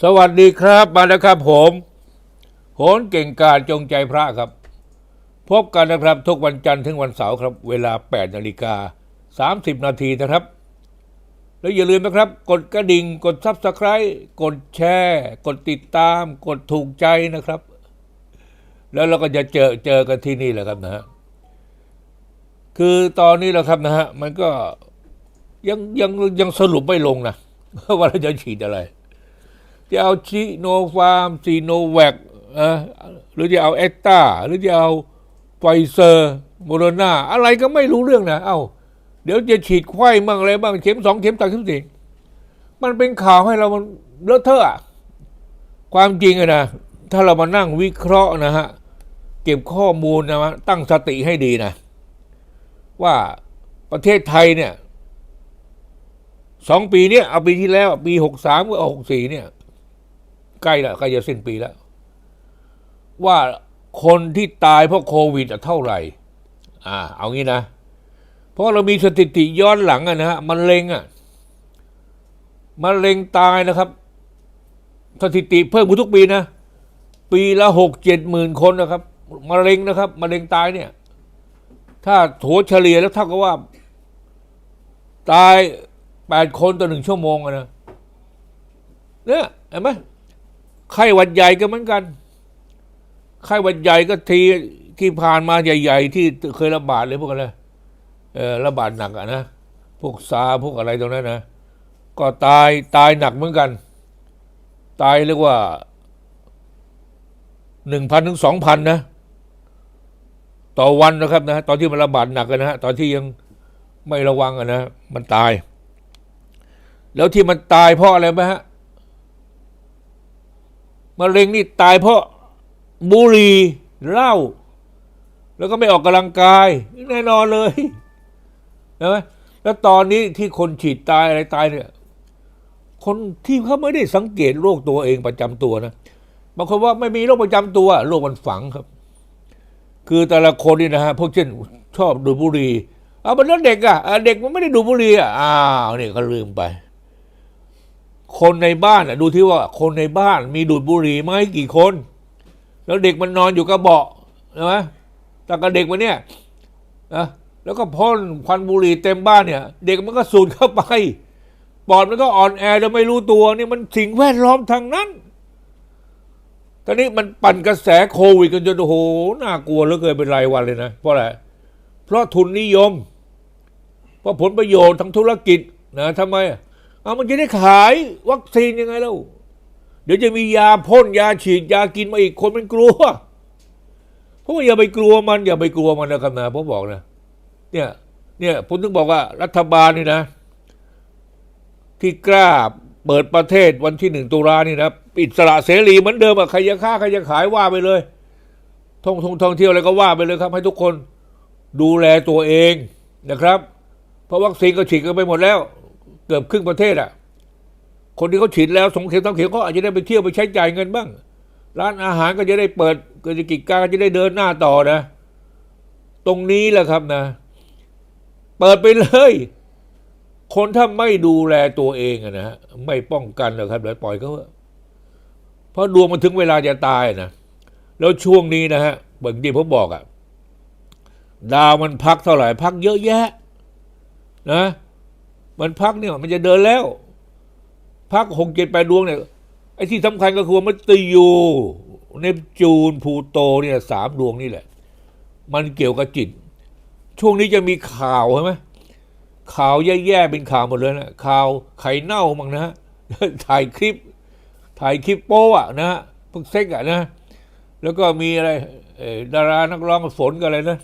สวัสดีครับมาแล้วครับผมโหนเก่งกาจจงใจพระครับ พบกันนะครับทุกวันจันทร์ถึงวันเสาร์ครับ เวลา 8นาฬิกา30 นาทีนะครับ แล้วอย่าลืมนะครับ กดกระดิ่ง กดซับสไคร b ์กดแชร์ กดติดตาม กดถูกใจนะครับ แล้วเราก็จะเจอเจอกันที่นี่แหละครับนะฮะคือตอนนี้แหละครับนะฮะมันก็ยังยังยังสรุปไม่ลงนะว่าเราจะฉีดอะไร จะเอาชิโนฟาร์มซีโนแวคหรือจะเอาเอสตาหรือจะเอาไฟเซอร์โมโดนาอะไรก็ไม่รู้เรื่องนะ เอ้า เดี๋ยวจะฉีดไข้บ้างอะไรบ้างเข็มสองเข็มสามเข็มสี่มันเป็นข่าวให้เรามันเลอะเทอะความจริงอะนะ ถ้าเรามานั่งวิเคราะห์นะฮะ เก็บข้อมูลนะฮะตั้งสติให้ดีนะ ว่าประเทศไทยเนี่ยสองปีเนี้ยเอาปีที่แล้ว ปีหกสามกับหกสี่เนี่ย ใกล้ละใกล้จะสิ้นปีแล้ว ว่าคนที่ตายเพราะโควิดอะเท่าไหร่ อ่า เอางี้นะ เพราะเรามีสถิติย้อนหลังอะนะฮะมันเร็งอะมันเร็งตายนะครับ สถิติเพิ่มขึ้นทุกปีนะ ปีละหกเจ็ดหมื่นคนนะครับมะเร็งนะครับมะเร็งตายเนี่ย ถ้าโถเฉลี่ยแล้วเท่ากับว่า ตายแปดคนต่อหนึ่งชั่วโมงอะนะเนี่ยเห็นไหม ไข้หวัดใหญ่ก็เหมือนกัน ไข้หวัดใหญ่ก็ทีที่ผ่านมาใหญ่ ๆ ที่เคยระบาดเลยพวกอะไรเออระบาดหนักอะนะพวกซาพวกอะไรตรงนั้นนะก็ตายตายหนักเหมือนกัน ตายเรียกว่าหนึ่งพันถึงสองพันนะ ต่อวันนะครับนะ ตอนที่มันระบาดหนักกันนะฮะตอนที่ยังไม่ระวังอะนะมันตาย แล้วที่มันตายเพราะอะไรไหมฮะ มะเร็งนี่ตายเพราะบุหรี่เหล้าแล้วก็ไม่ออกกำลังกาย แน่นอนเลยใช่ไหมแล้วตอนนี้ที่คนฉีดตายอะไรตายเนี่ย คนที่เขาไม่ได้สังเกตโรคตัวเองประจำตัวนะบางคนว่าไม่มีโรคประจำตัวโรคมันฝังครับ คือแต่ละคนนี่นะฮะพวกเช่นชอบดูบุหรี่เอาเป็นเรื่องเด็กอะ่ะเด็กมันไม่ได้ดูบุหรี่อะอ้าวเนี่ยเขาลืมไป คนในบ้านอะดูที่ว่าคนในบ้านมีดูดบุหรี่ไหมกี่คน แล้วเด็กมันนอนอยู่กับเบาะใช่ไหมแต่กับเด็กมันเนี่ยนะแล้วก็พ่นควันบุหรี่เต็มบ้านเนี่ย เด็กมันก็สูดเข้าไปปอดมันก็อ่อนแอโดยไม่รู้ตัวนี่มันสิ่งแวดล้อมทางนั้นตอนนี้มันปั่นกระแสโควิดกันจนโอ้โหน่ากลัวเหลือเกินเป็นรายวันเลยนะ เพราะอะไรเพราะทุนนิยม เพราะผลประโยชน์ทางธุรกิจนะทำไม เอามันจะได้ขายวัคซีนยังไงเล่าเดี๋ยวจะมียาพ่นยาฉีดยากินมาอีกคนมันกลัวเพราะว่าอย่าไปกลัวมัน อย่าไปกลัวมันนะครับนะผมบอกนะเนี่ยเนี่ยผมถึงบอกว่ารัฐบาลนี่นะ ที่กล้าเปิดประเทศวันที่หนึ่งตุลานี่นะอิสระเสรีเหมือนเดิมอะใครจะค้าใครจะขายว่าไปเลยท่องท่องท่องเที่ยวอะไรก็ว่าไปเลยครับ ให้ทุกคนดูแลตัวเองนะครับ เพราะวัคซีนก็ฉีดกันไปหมดแล้ว เกือบครึ่งประเทศอะคนที่เขาฉีดแล้วสองเข็มสองเข็มเขาอาจจะได้ไปเที่ยวไปใช้จ่ายเงินบ้าง ร้านอาหารก็จะได้เปิดเกิดกิจการก็จะได้เดินหน้าต่อนะ ตรงนี้แหละครับนะ เปิดไปเลย คนถ้าไม่ดูแลตัวเองนะฮะไม่ป้องกันนะครับแล้วปล่อยเขาเถอะเพราะดวงมันถึงเวลาจะตายนะแล้วช่วงนี้นะฮะเหมือนที่ผมบอกอะดาวมันพักเท่าไหร่พักเยอะแยะ นะ มันพักเนี่ย มันจะเดินแล้ว พักหกเจ็ดแปดดวงเนี่ยไอ้ที่สำคัญก็คือว่ามันตยูเนปจูนพูโตเนี่ยสามดวงนี่แหละ มันเกี่ยวกับจิต ช่วงนี้จะมีข่าวใช่ไหมข่าวแย่ๆเป็นข่าวหมดเลยนะข่าวไข่เน่ามั้งนะถ่ายคลิป ถ่ายคลิปโป้อะนะฮะพวกเซ็กอะนะ แล้วก็มีอะไรดารานักร้องฝนกับอะไรนะ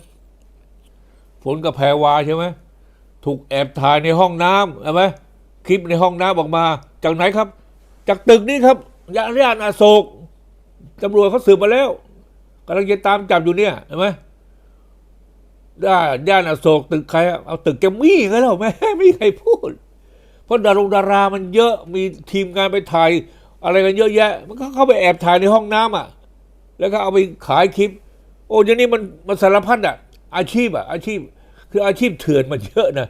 ฝนกับแพรวาใช่ไหม ถูกแอบถ่ายในห้องน้ำใช่ไหมคลิปในห้องน้ำออกมา จากไหนครับ จากตึกนี้ครับย่านย่านอโศกตำรวจเขาสืบมาแล้วกำลังจะตามจับอยู่เนี่ยเห็นไหมด้านย่านอโศกตึกใครเอาตึกแกมมี่ก็แล้วแม่ไม่มีใครพูด เพราะดารงดารามันเยอะมีทีมงานไปถ่าย อะไรกันเยอะแยะ มันก็เข้าไปแอบถ่ายในห้องน้ำอะ แล้วก็เอาไปขายคลิป โอ้ยนี้มันมันสารพัดอะ อาชีพอะ อาชีพ คืออาชีพเถื่อนมันเยอะนะ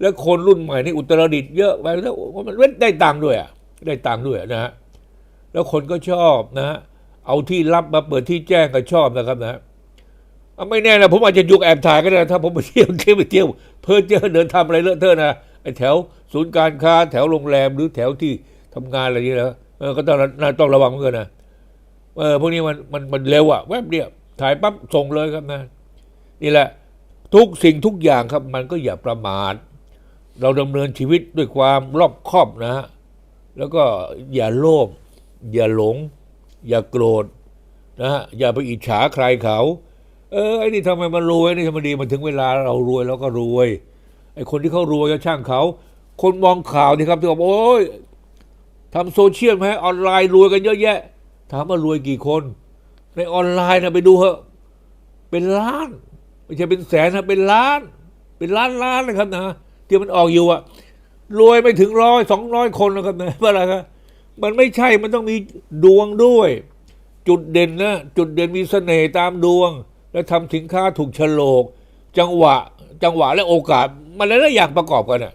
แล้วคนรุ่นใหม่นี่อุตรดิตเยอะไปแล้วมันได้ตังค์ด้วยอะได้ตังค์ด้วยนะฮะแล้วคนก็ชอบนะฮะเอาที่ลับมาเปิดที่แจ้งก็ชอบนะครับนะไม่แน่นะผมอาจจะยุกแอบถ่ายก็ได้ถ้าผมไปเที่ยวเที่ยวไปเที่ยวเพื่อเจอเดินทำอะไรเลอะเทอะนะไอ้แถวศูนย์การค้าแถวโรงแรมหรือแถวที่ทำงานอะไรอย่างเงี้ยนะก็ต้องต้องระวังเหมือนกันนะเออพวกนี้มันมันมันเร็วอะแวบเดียวถ่ายปั๊บส่งเลยครับนะนี่แหละ ทุกสิ่งทุกอย่างครับมันก็อย่าประมาทเราดำเนินชีวิตด้วยความรอบคอบนะฮะแล้วก็อย่าโลภอย่าหลง อย่าโกรธนะฮะอย่าไปอิจฉาใครเขา เออไอ้นี่ทำไมมันรวยนี่ทำไมดีมันถึงเวลาเรารวยเราก็รวยไอ้คนที่เขารวยก็ช่างเขา คนมองข่าวนี่ครับที่บอกโอ้ยทำโซเชียลไหมออนไลน์รวยกันเยอะแยะ ถามว่ารวยกี่คน ในออนไลน์นะไปดูเหอะเป็นล้าน ไม่ใช่เป็นแสนนะเป็นล้าน เป็นล้านล้านนะครับนะที่มันออกอยู่อะรวยไม่ถึงร้อยสองร้อยคนนะครับนะเพราะอะไรครับมันไม่ใช่มันต้องมีดวงด้วย จุดเด่นนะจุดเด่นมีเสน่ห์ตามดวง แล้วทำสินค้าถูกโฉลก จังหวะ จังหวะและโอกาส มันหลายอย่างประกอบกันอะ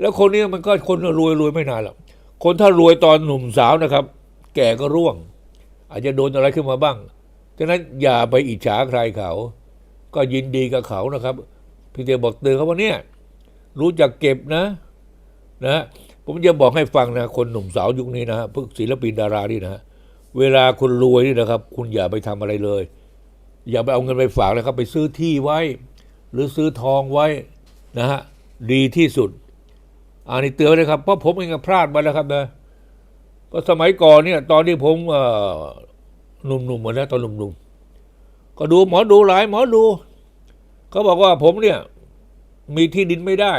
แล้วคนนี้มันก็คนรวยรวยไม่นานหรอกคนถ้ารวยตอนหนุ่มสาวนะครับ แก่ก็ร่วง อาจจะโดนอะไรขึ้นมาบ้างฉะนั้นอย่าไปอิจฉาใครเขา ก็ยินดีกับเขานะครับพี่เดียบอกเตือนเขาว่าเนี่ยรู้จักเก็บนะ นะ ผมจะบอกให้ฟังนะ คนหนุ่มสาวยุคนี้นะพวกศิลปินดารานี่นะเวลาคุณรวยนี่นะครับ คุณอย่าไปทำอะไรเลย อย่าไปเอาเงินไปฝากนะครับ ไปซื้อที่ไว้ หรือซื้อทองไว้นะฮะดีที่สุดอันนี้เตือนไว้นะครับเพราะผมเองก็พลาดมาแล้วครับนะเพราะสมัยก่อนเนี่ย ตอนที่ผมอ่อหนุ่มๆเหมือนนะตอนหนุ่มๆก็ดูหมอดูหลายหมอดู เขาบอกว่าผมเนี่ย มีที่ดินไม่ได้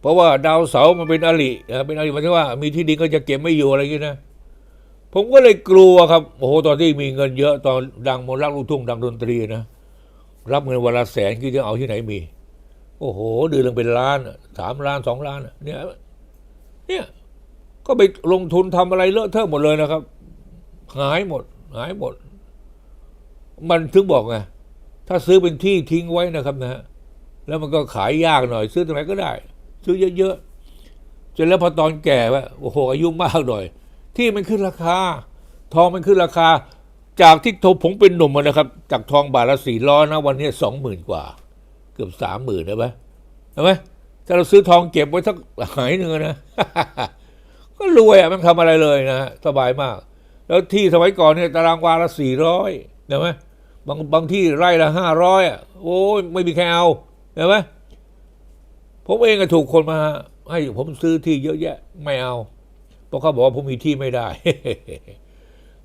เพราะว่าดาวเสาร์มันเป็นอรินะเป็นอริหมายถึงว่ามีที่ดินก็จะเก็บไม่อยู่อะไรอย่างนี้นะผมก็เลยกลัวครับโอ้โหตอนที่มีเงินเยอะตอนดังมนรักลูกทุ่งดังดนตรีนะรับเงินวันละแสนคือจะเอาที่ไหนมี โอ้โหเดือนนึงเป็นล้านสามล้านสองล้านเนี่ยเนี่ยก็ไปลงทุนทำอะไรเลอะเทอะหมดเลยนะครับ หายหมด หายหมด มันถึงบอกไง ถ้าซื้อเป็นที่ทิ้งไว้นะครับนะฮะแล้วมันก็ขายยากหน่อย ซื้อตรงไหนก็ได้ ซื้อเยอะๆเสร็จแล้วพอตอนแก่ว่าโอ้โหอายุมากหน่อย ที่มันขึ้นราคา ทองมันขึ้นราคา จากที่ทผมเป็นหนุ่มนะครับ จากทองบาทละสี่ร้อยนะวันนี้สองหมื่นกว่า เกือบสามหมื่นนะไหมเห็นไหมถ้าเราซื้อทองเก็บไว้สักหายหนึ่งอนะก็รวยอะมันทำอะไรเลยนะฮะสบายมาก แล้วที่สมัยก่อนเนี่ยตารางวาละสี่ร้อยเห็นไหม บางบางที่ไร่ละห้าร้อยอะโอ้ยไม่มีใครเอาเห็นไหมผมเองก็ถูกคนมา ให้ผมซื้อที่เยอะแยะ ไม่เอา เพราะเขาบอกว่าผมมีที่ไม่ได้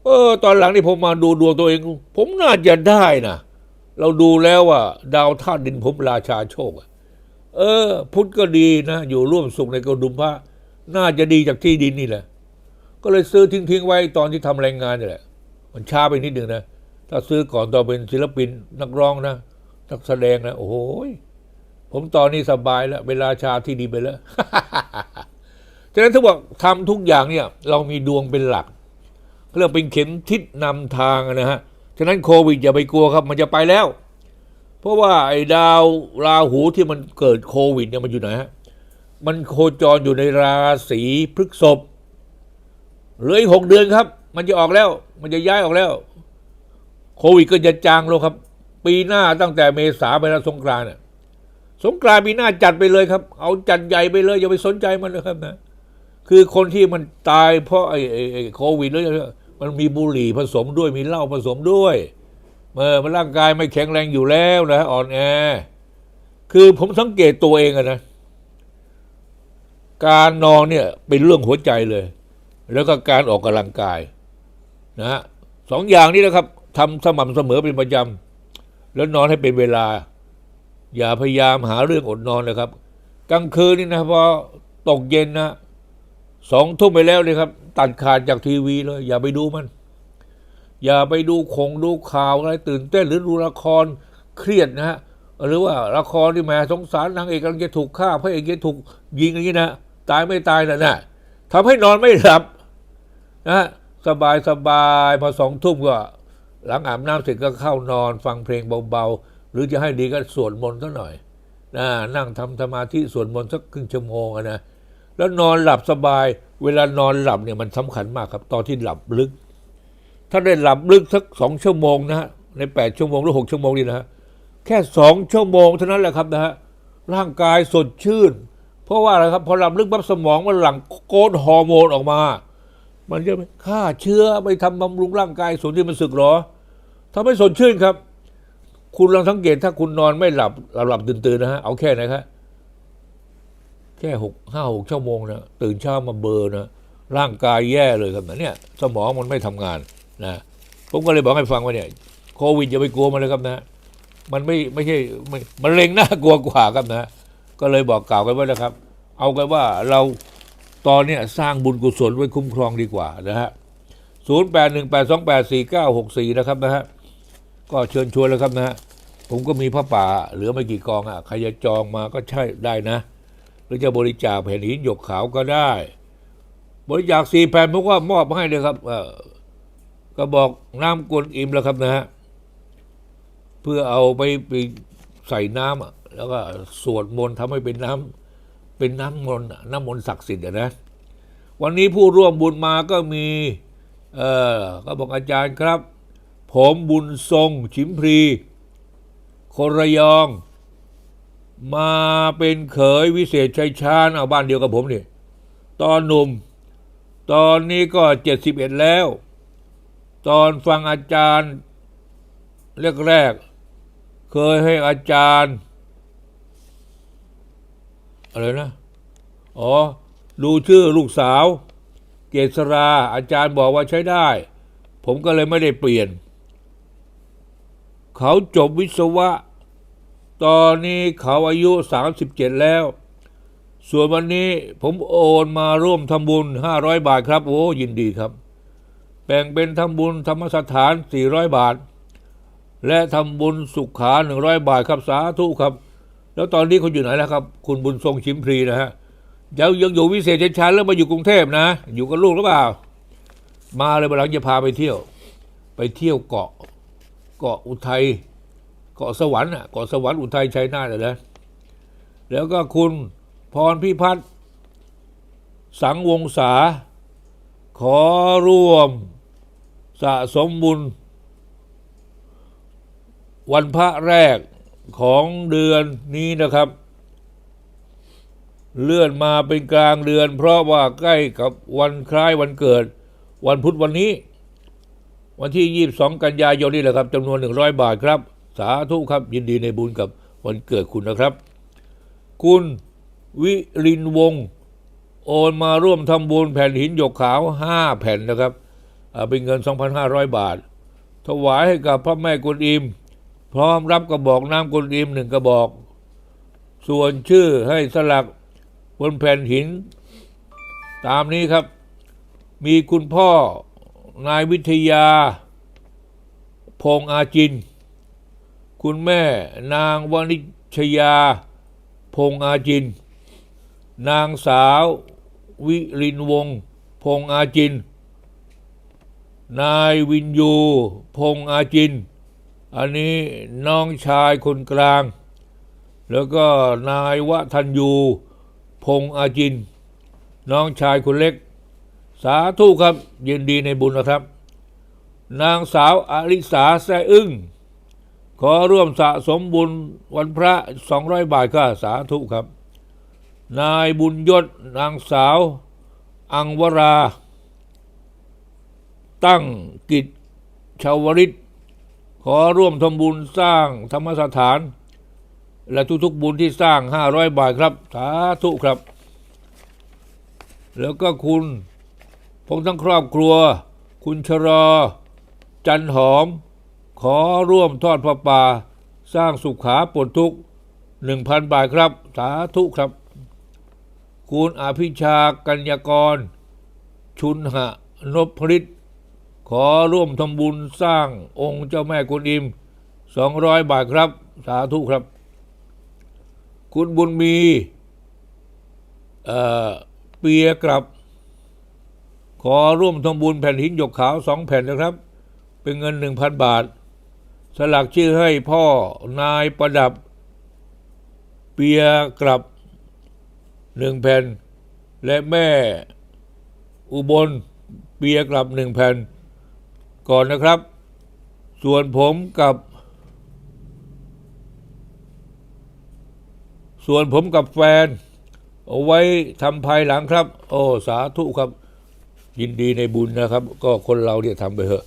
เออ ตอนหลังนี่ผมมาดูดวงตัวเอง ผมน่าจะได้นะเราดูแล้วว่า ดาวธาตุดินผมราชาโชคเออ พุทธก็ดีนะ อยู่ร่วมสุขในกระดุมพระน่าจะดีจากที่ดินนี่แหละ ก็เลยซื้อทิ้งๆไว้ตอนที่ทำแรงงานนี่แหละ มันช้าไปนิดนึงนะ ถ้าซื้อก่อนตอนเป็นศิลปินนักร้องนะนักแสดงนะโอ้โหยผมตอนนี้สบายแล้วเป็นราชาที่ดีไปแล้วฉะนั้นถ้าบอกทำทุกอย่างเนี่ย เรามีดวงเป็นหลักเรียกเป็นเข็มทิศนำทางนะฮะฉะนั้นโควิดอย่าไปกลัวครับ มันจะไปแล้ว เพราะว่าไอ้ดาวราหูที่มันเกิดโควิดเนี่ยมันอยู่ไหนฮะมันโคจรอยู่ในราศีพฤษภเหลืออีกหกเดือนครับ มันจะออกแล้ว มันจะย้ายออกแล้ว โควิดก็จะจางลงครับ ปีหน้าตั้งแต่เมษาไปแล้วสงกรานต์น่ะสงกรานต์ปีหน้าจัดไปเลยครับ เอาจัดใหญ่ไปเลยอย่าไปสนใจมันเลยครับนะ คือคนที่มันตายเพราะไอ้ไอ้โควิดแล้วมันมีบุหรี่ผสมด้วยมีเหล้าผสมด้วยเมื่อมันร่างกายไม่แข็งแรงอยู่แล้วนะอ่อนแอ คือผมสังเกตตัวเองอะนะ การนอนเนี่ยเป็นเรื่องหัวใจเลย แล้วก็การออกกำลังกายนะสองอย่างนี้นะครับ ทำสม่ำเสมอเป็นประจำแล้วนอนให้เป็นเวลา อย่าพยายามหาเรื่องอดนอนเลยครับ กลางคืนนี่นะพอตกเย็นนะสองทุ่มไปแล้วเลยครับ ตัดขาดจากทีวีเลย อย่าไปดูมัน อย่าไปดูคงดูข่าวอะไรตื่นเต้นหรือดูละครเครียดนะฮะหรือว่าละครที่แหม่สงสารนางเอกกำลังจะถูกฆ่าพระเอกจะถูกยิงอย่างนี้นะตายไม่ตายนะน่ะทำให้นอนไม่หลับนะสบายสบายพอสองทุ่มก็ หลังอาบน้ำเสร็จก็เข้านอนฟังเพลงเบาๆ หรือจะให้ดีก็สวดมนต์สักหน่อยนะนั่งทำสมาธิสวดมนต์สักครึ่งชั่วโมงนะแล้วนอนหลับสบาย เวลานอนหลับเนี่ยมันสำคัญมากครับ ตอนที่หลับลึก ถ้าได้หลับลึกสักสองชั่วโมงนะฮะในแปดชั่วโมงหรือหกชั่วโมงนี่นะฮะแค่สองชั่วโมงเท่านั้นแหละครับนะฮะร่างกายสดชื่น เพราะว่าอะไรครับ พอหลับลึกปั๊บสมองมันหลั่งโกรทฮอร์โมนออกมา มันจะไปฆ่าเชื้อไปทำบำรุงร่างกายส่วนที่มันสึกหรอ ทำให้สดชื่นครับ คุณลองสังเกตถ้าคุณนอนไม่หลับหลับหลับตื่นตื่นนะฮะเอาแค่ไหนครับแค่หกห้าหกชั่วโมงนะตื่นเช้ามาเบอร์นะร่างกายแย่เลยครับนะเนี่ยสมองมันไม่ทำงานนะผมก็เลยบอกให้ฟังว่าเนี่ยโควิดอย่าไปกลัวมันเลยครับนะ มันไม่ไม่ใช่ไม่มันเร็งน่ากลัวกว่าครับนะ ก็เลยบอกกล่าวกันไว้นะครับ เอากันว่าเราตอนเนี้ยสร้างบุญกุศลไว้คุ้มครองดีกว่านะฮะศูนย์แปดหนึ่งแปดสองแปดสี่เก้าหกสี่นะครับนะฮะ ก็เชิญชวนแล้วครับนะผมก็มีพระป่าเหลือไม่กี่กองอะใครจะจองมาก็ใช่ได้นะ หรือจะบริจาคแผ่นหินหยกขาวก็ได้ บริจาคสี่แผ่นผมก็มอบให้เลยครับเออก็บอกน้ำกวนอิ่มแล้วครับนะฮะเพื่อเอาไปไปใส่น้ำอะแล้วก็สวดมนต์ทำให้เป็นน้ำเป็นน้ำมนต์น้ำมนต์ศักดิ์สิทธิ์นะวันนี้ผู้ร่วมบุญมาก็มี เออก็บอกอาจารย์ครับ ผมบุญทรงชิมพรีคนระยอง มาเป็นเขยวิเศษชัยชาญเอาบ้านเดียวกับผมนี่ตอนหนุ่ม ตอนนี้ก็เจ็ดสิบเอ็ดแล้ว ตอนฟังอาจารย์แรกๆเคยให้อาจารย์อะไรนะ อ๋อ ดูชื่อลูกสาว เกษราอาจารย์บอกว่าใช้ได้ ผมก็เลยไม่ได้เปลี่ยน เขาจบวิศวะ ตอนนี้เขาอายุ 37 แล้ว ส่วนวันนี้ผมโอนมาร่วมทำบุญ 500 บาทครับ โอ้ยินดีครับ แบ่งเป็นทำบุญธรรมสถาน 400 บาท และทำบุญสุขา 100 บาทครับสาธุครับ แล้วตอนนี้คุณอยู่ไหนแล้วครับ คุณบุญทรงชิมพรีนะฮะยังยังอยู่วิเศษชัยชาญแล้วมาอยู่กรุงเทพนะ อยู่กับลูกหรือเปล่า มาเลยวันหลังจะพาไปเที่ยว ไปเที่ยวเกาะ เกาะอุทัยเกาะสวรรค์อะเกาะสวรรค์อุทัยชัยนาทน่ะนะแล้วก็คุณพรพิพัฒน์สังวงศาขอร่วมสะสมบุญ วันพระแรกของเดือนนี้นะครับ เลื่อนมาเป็นกลางเดือน เพราะว่าใกล้กับวันคล้ายวันเกิด วันพุธวันนี้ วันที่ 22 กันยายนนี่แหละครับจำนวน 100 บาทครับ สาธุครับยินดีในบุญกับวันเกิดคุณนะครับ คุณวิรินวงศ์โอนมาร่วมทำบุญแผ่นหินหยกขาว 5 แผ่นนะครับเป็นเงิน 2,500 บาท ถวายให้กับพระแม่กวนอิม พร้อมรับกระบอกน้ำกวนอิมหนึ่งกระบอก ส่วนชื่อให้สลักบนแผ่นหิน ตามนี้ครับ มีคุณพ่อ นายวิทยา พงอาจิน คุณแม่นางวณิชยา พงอาจิน นางสาววิรินวงพงอาจิน นายวินยู พงอาจิน อันนี้น้องชายคนกลาง แล้วก็นายวะทันยู พงอาจิน น้องชายคนเล็ก สาธุครับยินดีในบุญนะครับ นางสาวอริสาแซอึ้งขอร่วมสะสมบุญวันพระ200บาทค่ะสาธุครับ นายบุญยศนางสาว อังวรา ตั้งกิจชาวริต ขอร่วมทำบุญสร้างธรรมสถาน และทุกๆบุญที่สร้าง500บาทครับ สาธุครับ แล้วก็คุณ พงทั้งครอบครัว คุณชรอ จันหอม ขอร่วมทอดพระป่า สร้างสุขาปลดทุกหนึ่งพันบาทครับ สาธุครับ คุณอภิชากัญญากร ชุนหะนพฤทธิ์ขอร่วมทำบุญสร้างองค์เจ้าแม่กุนอิมสองร้อยบาทครับ สาธุครับ คุณบุญมี เอ่อ เปียกลับ ขอร่วมทำบุญแผ่นหินหยกขาวสองแผ่นนะครับ เป็นเงินหนึ่งพันบาท สลักชื่อให้พ่อนายประดับ เปียกลับหนึ่งแผ่น และแม่อุบลเบียกลับหนึ่งแผ่น ก่อนนะครับ ส่วนผมกับ ส่วนผมกับแฟน เอาไว้ทำภายหลังครับ โอ้ สาธุครับ ยินดีในบุญนะครับ ก็คนเราเนี่ยทำไปเถอะ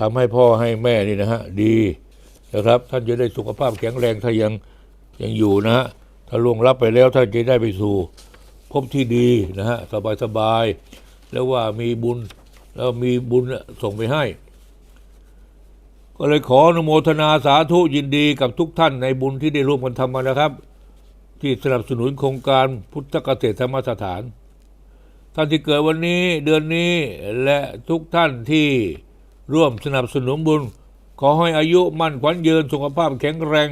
ทำให้พ่อให้แม่นี่นะฮะดีนะครับ ท่านจะได้สุขภาพแข็งแรงถ้ายังยังอยู่นะฮะถ้าล่วงรับไปแล้วท่านจะได้ไปสู่พบที่ดีนะฮะสบายสบายๆแล้วว่ามีบุญแล้วมีบุญส่งไปให้ ก็เลยขออนุโมทนาสาธุยินดีกับทุกท่านในบุญที่ได้ร่วมกันทำมานะครับ ที่สนับสนุนโครงการพุทธเกษตรธรรมสถาน ท่านที่เกิดวันนี้เดือนนี้และทุกท่านที่ร่วมสนับสนุนบุญ ขอให้อายุมั่นขวัญยืนสุขภาพแข็งแรง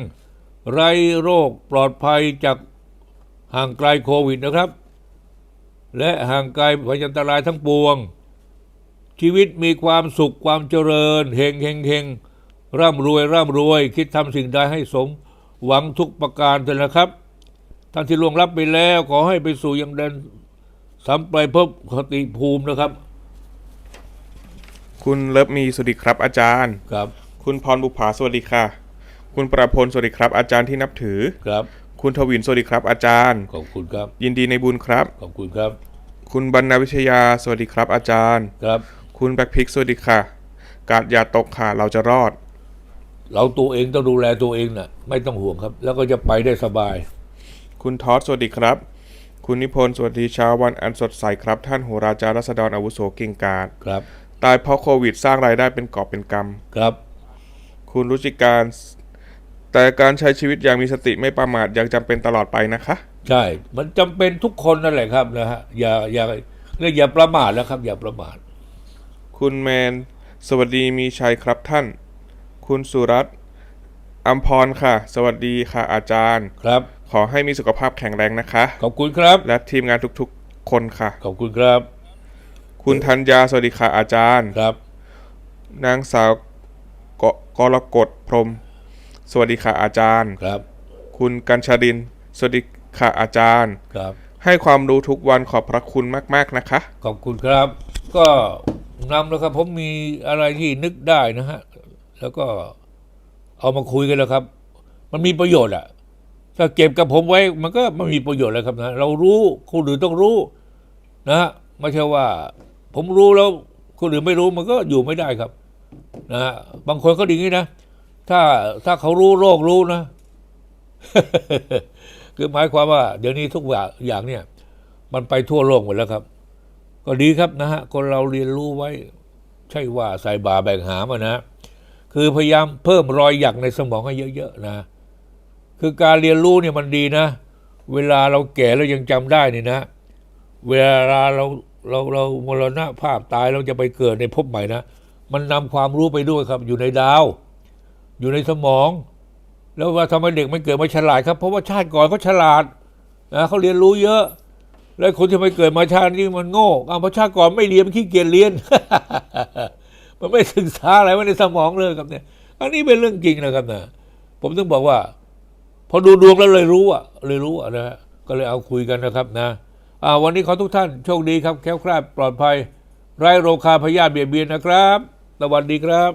ไร้โรคปลอดภัยจากห่างไกลโควิดนะครับ และห่างไกลพยันตรายทั้งปวง ชีวิตมีความสุขความเจริญเฮงเฮงเฮงร่ำรวยร่ำรวย คิดทำสิ่งใดให้สม หวังทุกประการเถอะนะครับท่านที่ล่วงลับไปแล้วขอให้ไปสู่ยังแดน สัมไปพบคติภูมินะครับ คุณเลิฟมีสวัสดีครับอาจารย์ ครับ คุณพรบุภาสวัสดีค่ะ คุณประพลสวัสดีครับ อาจารย์ที่นับถือ ครับ คุณทวินสวัสดีครับ อาจารย์ ขอบคุณครับ ยินดีในบุญครับ ขอบคุณครับ คุณบรรณวิทยาสวัสดีครับ อาจารย์ ครับ คุณแบ็คพิกสวัสดีค่ะ กาดอย่าตกค่ะเราจะรอด เราตัวเองต้องดูแลตัวเองน่ะ ไม่ต้องห่วงครับ แล้วก็จะไปได้สบาย คุณทอสสวัสดีครับ คุณนิพนธ์สวัสดีเช้าวันอันสดใสครับ ท่านโหราจารย์รัษฎรอาวุโสเก่งกาจครับ ตายเพราะโควิดสร้างรายได้เป็นกอบเป็นกำครับ คุณรุจิการ แต่การใช้ชีวิตอย่างมีสติไม่ประมาทยังจำเป็นตลอดไปนะคะ ใช่ มันจำเป็นทุกคนนั่นแหละครับนะฮะอย่าอย่าเรียกอย่าประมาทแล้วครับ อย่าประมาท คุณแมน สวัสดีมีชัยครับท่าน คุณสุรัตน์ อัมพรค่ะ สวัสดีค่ะอาจารย์ ครับ ขอให้มีสุขภาพแข็งแรงนะคะ ขอบคุณครับ และทีมงานทุกๆ คนค่ะ ขอบคุณครับ คุณธัญญาสวัสดีค่ะอาจารย์ ครับ นางสาวกกรกฎพรหมสวัสดีค่ะอาจารย์ ครับ คุณกัญชาดิน สวัสดีค่ะอาจารย์ ครับ ให้ความรู้ทุกวันขอบพระคุณมากๆนะคะ ขอบคุณครับ ก็นำแล้วครับผมมีอะไรที่นึกได้นะฮะ แล้วก็ เอามาคุยกันแล้วครับ มันมีประโยชน์อะถ้าเก็บกับผมไว้มันก็ไม่มีประโยชน์เลยครับนะเรารู้คนอื่นต้องรู้ นะไม่ใช่ว่า ผมรู้แล้วคนอื่นไม่รู้มันก็อยู่ไม่ได้ครับ นะฮะบางคนก็ดีงี้นะถ้าถ้าเขารู้โลกรู้นะ คือหมายความว่า เดี๋ยวนี้ทุกอย่างเนี่ย มันไปทั่วโลกหมดแล้วครับ ก็ดีครับนะฮะคนเราเรียนรู้ไว้ ใช่ว่าใส่บาแบ่งหามอะนะ คือพยายามเพิ่มรอยหยักในสมองให้เยอะๆนะ คือการเรียนรู้เนี่ยมันดีนะ เวลาเราแก่แล้วยังจำได้นี่นะ เวลาเราเราเรามรณะภาพตายเราจะไปเกิดในภพใหม่นะ มันนำความรู้ไปด้วยครับ อยู่ในดาว อยู่ในสมอง แล้วว่าทำไมเด็กไม่เกิดมาฉลาดครับ เพราะว่าชาติก่อนเขาฉลาดนะเขาเรียนรู้เยอะ แล้วคนที่ไม่เกิดมาชาตินี้มันโง่เอาเพราะชาติก่อนไม่เรียนขี้เกียจเรียน มันไม่ศึกษาอะไรไว้ในสมองเลยครับเนี่ย อันนี้เป็นเรื่องจริงนะครับนะผมต้องบอกว่า พอดูดวงแล้วเลยรู้อะเลยรู้อะนะฮะก็เลยเอาคุยกันนะครับนะอ่าวันนี้ขอทุกท่านโชคดีครับแคล้วคลาดปลอดภัย ไร้โรคาพยาธิเบียดเบียนนะครับ สวัสดีครับ